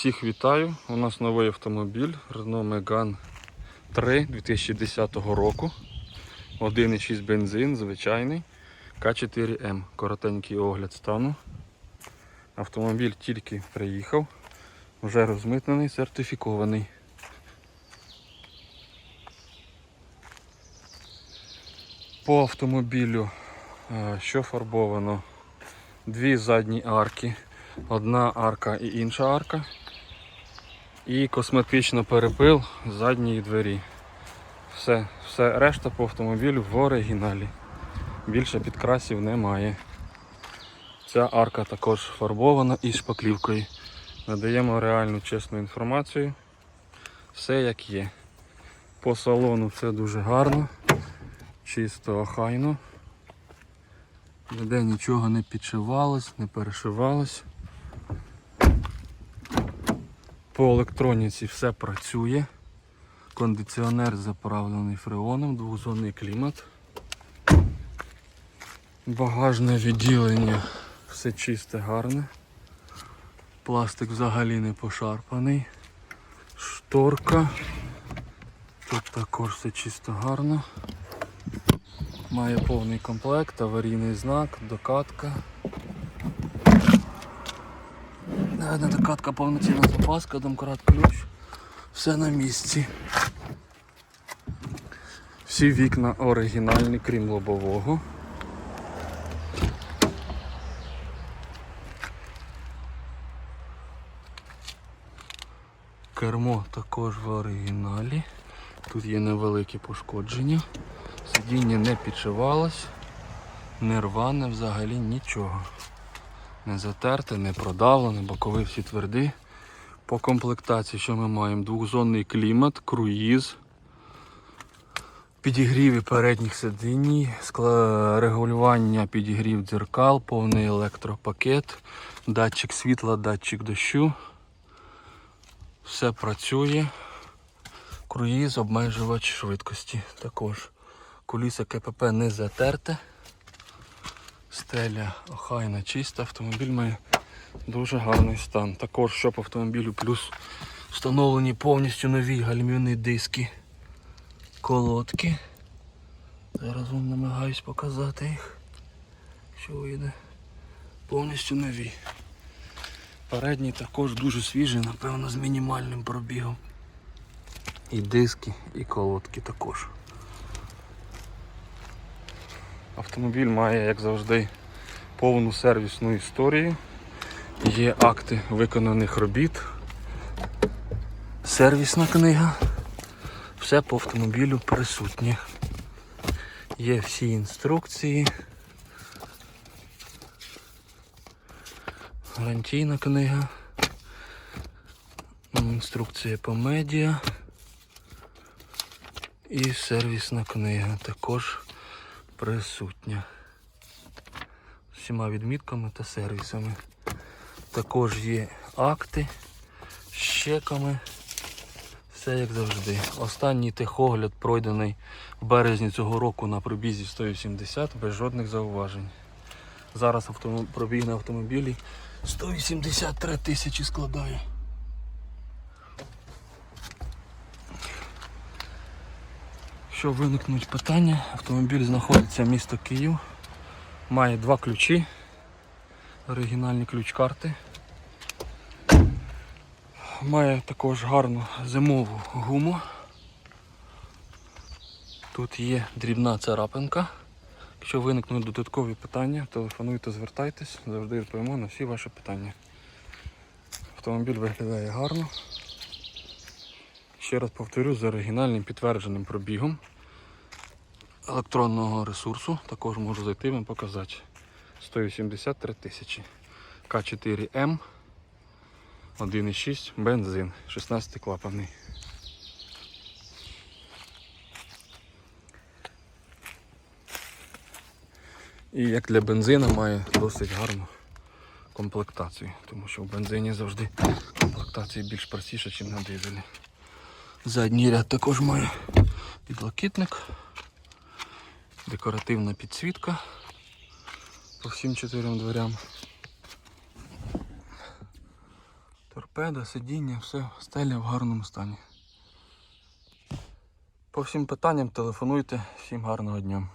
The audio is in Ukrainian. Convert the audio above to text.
Всіх вітаю. У нас новий автомобіль Renault Megane 3 2010 року. 1,6 бензин, звичайний. К4М. Коротенький огляд стану. Автомобіль тільки приїхав, вже розмитнений, сертифікований. По автомобілю е, що фарбовано? Дві задні арки, одна арка і інша арка. І косметично перепил задньої двері. Все, все решта по автомобілю в оригіналі. Більше підкрасів немає. Ця арка також фарбована із шпаклівкою. Надаємо реальну чесну інформацію. Все як є. По салону все дуже гарно, чисто охайно. Ніде нічого не підшивалось, не перешивалось. По електроніці все працює. Кондиціонер заправлений фреоном, двохзонний клімат. Багажне відділення, все чисте, гарне. Пластик взагалі не пошарпаний. Шторка. Тут також все чисто гарно. Має повний комплект, аварійний знак, докатка. Не докатка повноцінна запаска, домкрат ключ. Все на місці. Всі вікна оригінальні, крім лобового. Кермо також в оригіналі. Тут є невеликі пошкодження. Сидіння не підшивалось, не рване взагалі нічого. Не затерте, не продавлене, бокові всі тверді. По комплектації, що ми маємо? Двохзонний клімат, круїз, підігріви передніх сидінь, регулювання підігрів дзеркал, повний електропакет, датчик світла, датчик дощу. Все працює. Круїз, обмежувач швидкості також. Куліса КПП не затерте. Стеля охайна, чиста, автомобіль має дуже гарний стан. Також що по автомобілю, плюс встановлені повністю нові гальмівні диски, колодки. Зараз вам намагаюсь показати їх. Що вийде. Повністю нові. Передній також дуже свіжий, напевно, з мінімальним пробігом. І диски, і колодки також. Автомобіль має, як завжди, повну сервісну історію. Є акти виконаних робіт, сервісна книга. Все по автомобілю присутнє. Є всі інструкції. Гарантійна книга. Інструкція по медіа. І сервісна книга також присутня. Всіма відмітками та сервісами. Також є акти з чеками. Все як завжди. Останній техогляд пройдений в березні цього року на пробізі 180 без жодних зауважень. Зараз автомоб... пробіг на автомобілі 183 тисячі складає. Якщо виникнуть питання, автомобіль знаходиться місто Київ, має два ключі, оригінальні ключ-карти. Має також гарну зимову гуму. Тут є дрібна царапинка. Якщо виникнуть додаткові питання, телефонуйте, звертайтесь, завжди відповімо на всі ваші питання. Автомобіль виглядає гарно. Ще раз повторю, з оригінальним підтвердженим пробігом електронного ресурсу. Також можу зайти вам показати. 183 тисячі. К4М 1,6 бензин, 16 клапаний. І як для бензина має досить гарну комплектацію, тому що в бензині завжди комплектація більш простіша, ніж на дизелі. Задній ряд також має підлокітник, декоративна підсвітка по всім чотирьом дверям. Торпеда, сидіння, все, стеля в гарному стані. По всім питанням телефонуйте. Всім гарного дня.